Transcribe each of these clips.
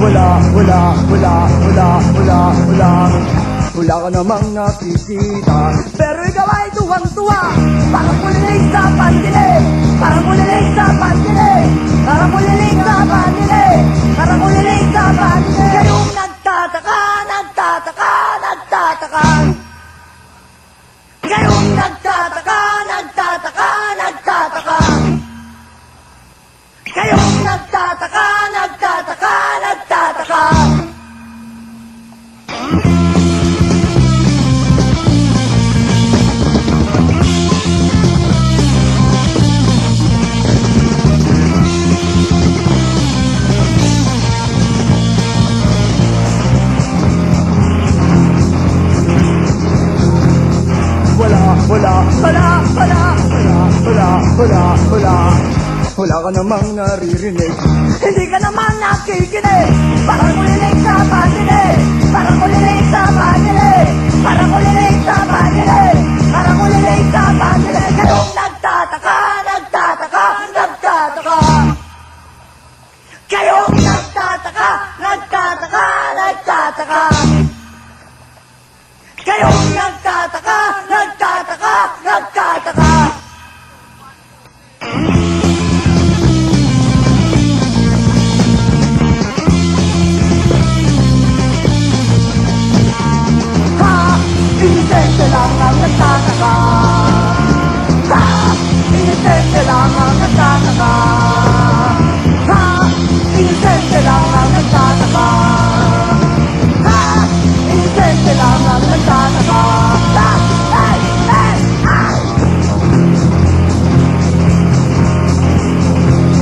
wala, wala, wala, wala, wala, wala. Wala ka namang nakikita. Pero ikaw ay tuwang-tuwa. Parang kulilig sa pandilig Parang kulilig sa pandilig Parang kulilig sa pandilig Parang kulilig sa pandilig Kayong nagtataka, nagtataka, nagtataka. Kayong nagtataka, nagtataka, nagtataka. Kayong nagtataka, wala, wala, wala ka namang naririnig. Hindi ka naman nakikinig. Parang kulilig sa panilig Parang kulilig sa panilig Parang kulilig sa panilig Parang kulilig sa panilig Kayong nagtataka, nagtataka, nagtataka. Kayong nagtataka, nagtataka, nagtataka. Kayong nagtataka,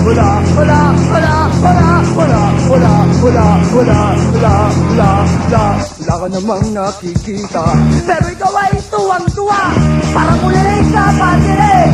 Wala, wala, wala, wala, wala, wala, wala, wala, wala, wala, wala, wala ka namang nakikita. Pero ikaw ay tuwang-tuwa, parang ulilig sa patilig,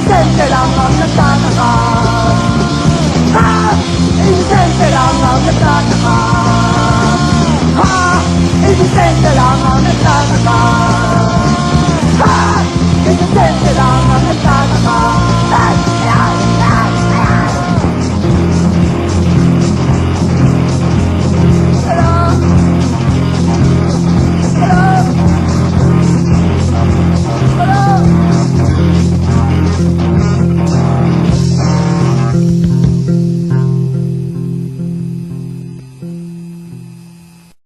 って乱あっ